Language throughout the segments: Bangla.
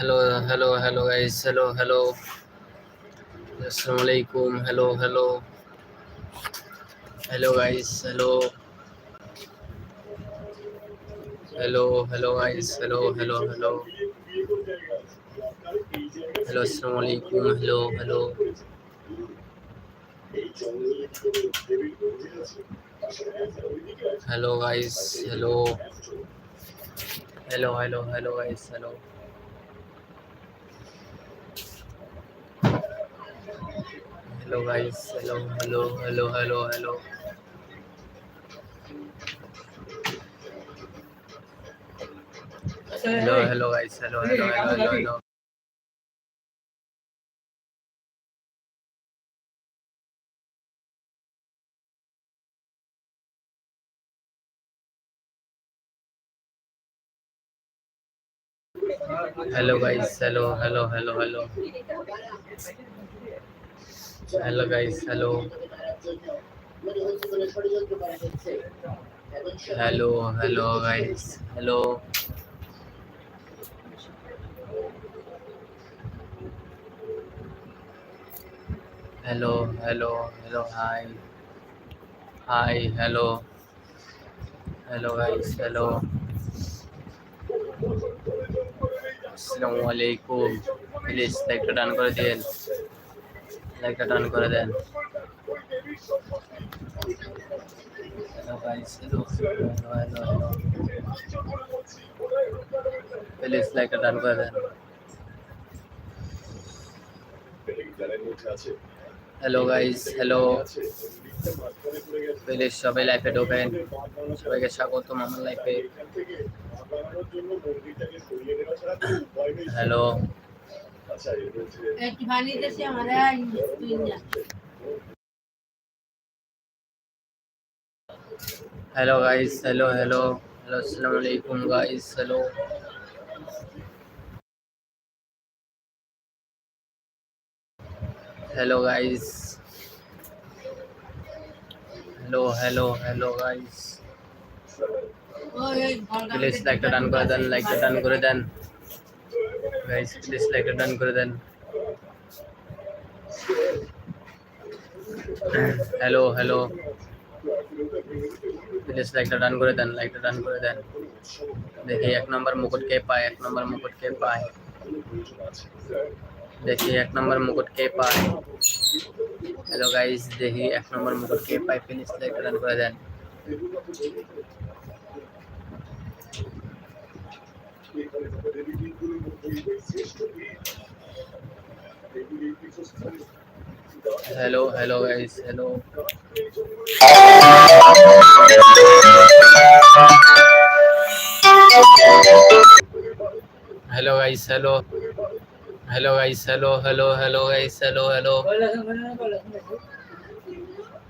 Hello hello hello guys hello hello আসসালামু আলাইকুম hello hello hello guys hello hello hello guys hello hello hello hello আসসালামু আলাইকুম hello hello hello guys hello hello hello hello guys hello hello guys. Hello hello hello hello hello. Hello hello guys. Hello hello hello hello hello. Hello guys. Hello hello hello hello hello guys hello hello hello guys hello hello hello hello hi hi hello hello guys hello আসসালামু আলাইকুম প্লিজ লাইকটা ডান করে দিন লাইকটা ডান করে দেন। Hello guys hello hello hello hello please লাইকটা ডান করে দেন। হ্যালো গাইস হ্যালো প্লিজ সবাই লাইফে ঢোকেন। সবাইকে স্বাগতম আমার লাইফে hello hello guys hello hello hello अस्सलाम वालेकुम guys hello hello guys hello hello hello guys please like the done कर देन लाइक द डन कर देन guys please like and done করে দেন হ্যালো হ্যালো প্লিজ লাইকটা ডান করে দেন লাইকটা ডান করে দেন দেখি এক নম্বর মুকুট কে পায় এক নম্বর মুকুট কে পায় देखिए एक नंबर मुकुट के पाए हेलो गाइस देखिए एक नंबर मुकुट के पाए फिनिश लेकर रन कर दें কে পায় প্লিজ লাইকটা ডান করে দেন hello hello guys hello hello guys hello hello guys hello hello hello guys hello hello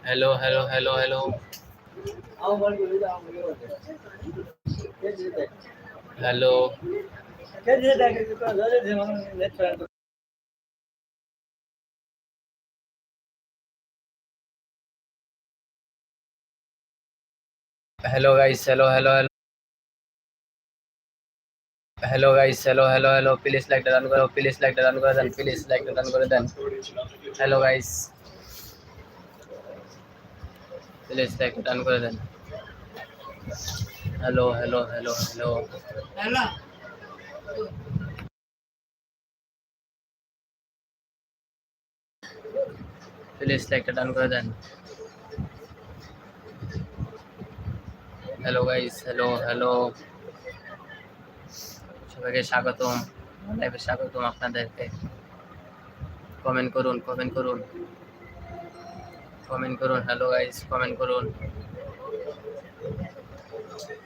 hello hello hello hello Hello. Hello guys, hello hello hello. Hello guys, hello hello hello. Please like run करो, प्लीज़ लाइक रन करो देन प्लीज़ लाइक रन करो then hello guys. Please like run करो then hello hello hello hello hello please লাইকটা ডান করে দেন হ্যালো গাইস হ্যালো হ্যালো সবাইকে স্বাগতম লাইভে স্বাগতম আপনাদেরকে কমেন্ট করুন কমেন্ট করুন কমেন্ট করুন হ্যালো গাইস কমেন্ট করুন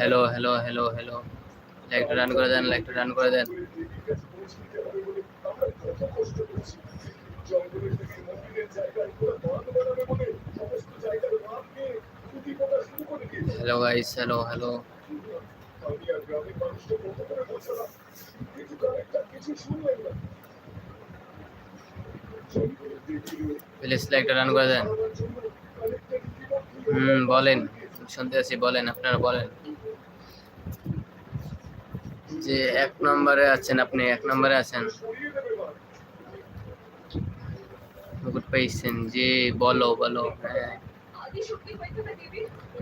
hello hello hello hello লাইকটা রান করে দেন লাইকটা রান করে দেন hello guys hello hello please লাইকটা রান করে দেন হুম বলেন, শুনতে আছি, বলেন, আপনারা বলেন। যে এক নম্বরে আছেন আপনি, এক নম্বরে আছেন। মুকুট পাইছেন যে বলো বলো।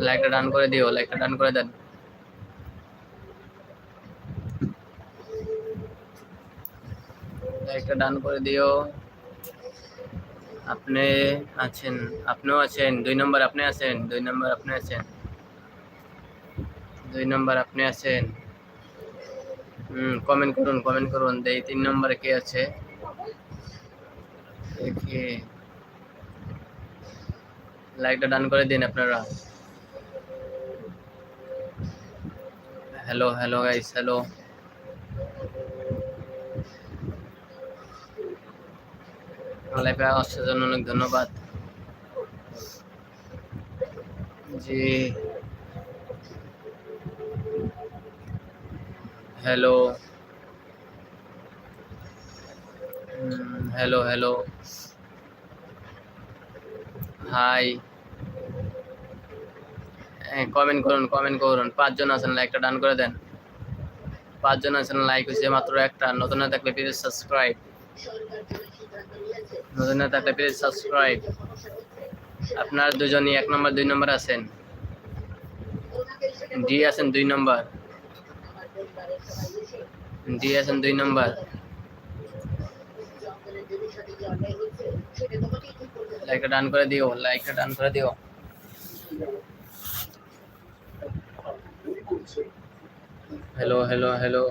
লাইকটা ডান করে দিও লাইকটা ডান করে দেন। লাইকটা ডান করে দিও। আপনি আছেন, আপনিও আছেন, দুই নম্বর আপনি আছেন, দুই নম্বর আপনি আছেন। দুই নম্বর আপনি আছেন। কমেন্ট করুন কমেন্ট করুন। দেই তিন নম্বরে কে আছে? দেখি লাইকটা ডান করে দিন আপনারা। হ্যালো হ্যালো গাইস হ্যালো লাইফে আসার জন্য অনেক ধন্যবাদ। জি। Hello hello hello hi comment করুন কমেন্ট করুন। পাঁচজন আছেন লাইকটা ডান করে দেন। পাঁচজন আছেন লাইক হয়েছে মাত্র একটা। নতুন না থাকলে প্লিজ সাবস্ক্রাইব নতুন না থাকলে প্লিজ সাবস্ক্রাইব আপনার দুজনই, এক নম্বর দুই নম্বর আছেন। ডি আছেন, দুই নম্বর ডি আছেন দুই নম্বর লাইকটা ডান করে দিও লাইকটা ডান করে দিও hello hello hello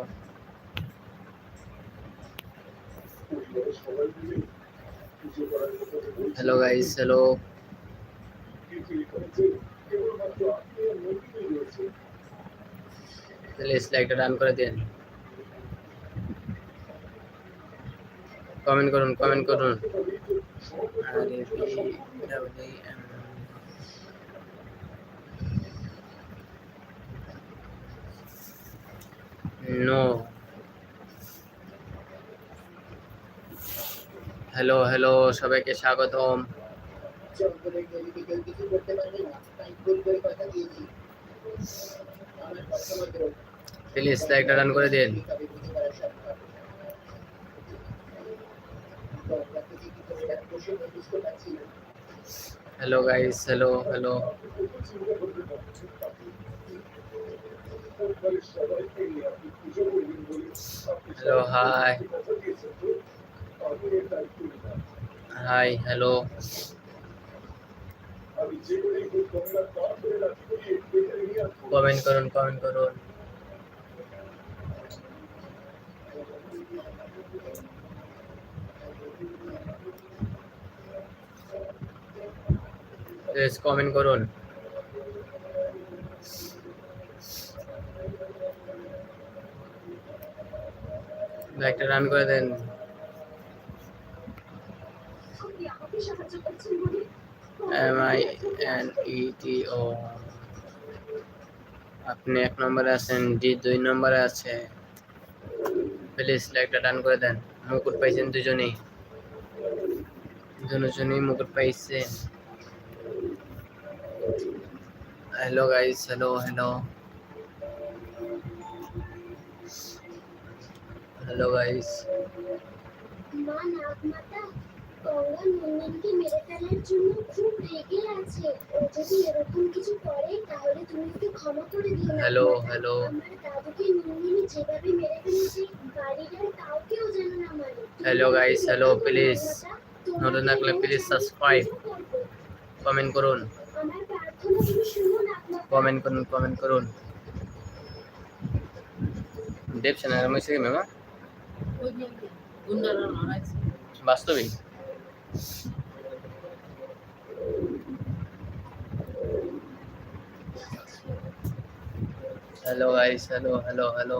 hello guys hello please লাইকটা ডান করে দিন কমেন্ট করুন কমেন্ট করুন। নো হ্যালো হ্যালো সবাইকে স্বাগতম। প্লিজ লাইকটা ডান করে দিন। Hello guys hello hello hello hi hi hello comment করুন কমেন্ট করুন. কমেন্ট করুন লাইকটা রান করে দেন M I N E T O আপনি এক নম্বরে আছেন ডি দুই নম্বরে আছে। প্লিজ লাইকটা ডান করে দেন মুকুট পাইছেন দুজনেই। দুজনেই মুকুট পাইছেন। Hello guys hello hello hello guys hello hello hello guys hello please নতুন থাকলে প্লিজ সাবস্ক্রাইব কমেন্ট করুন। কমেন্ট করুন কমেন্ট করুন। দেব সেনা হয়েছে কি মারাইছে বাস্তবিক। Hello guys hello hello hello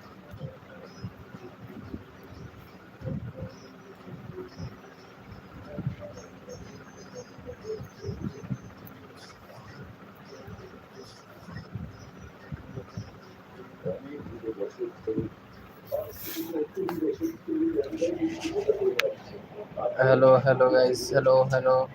hello hello guys. Hello hello.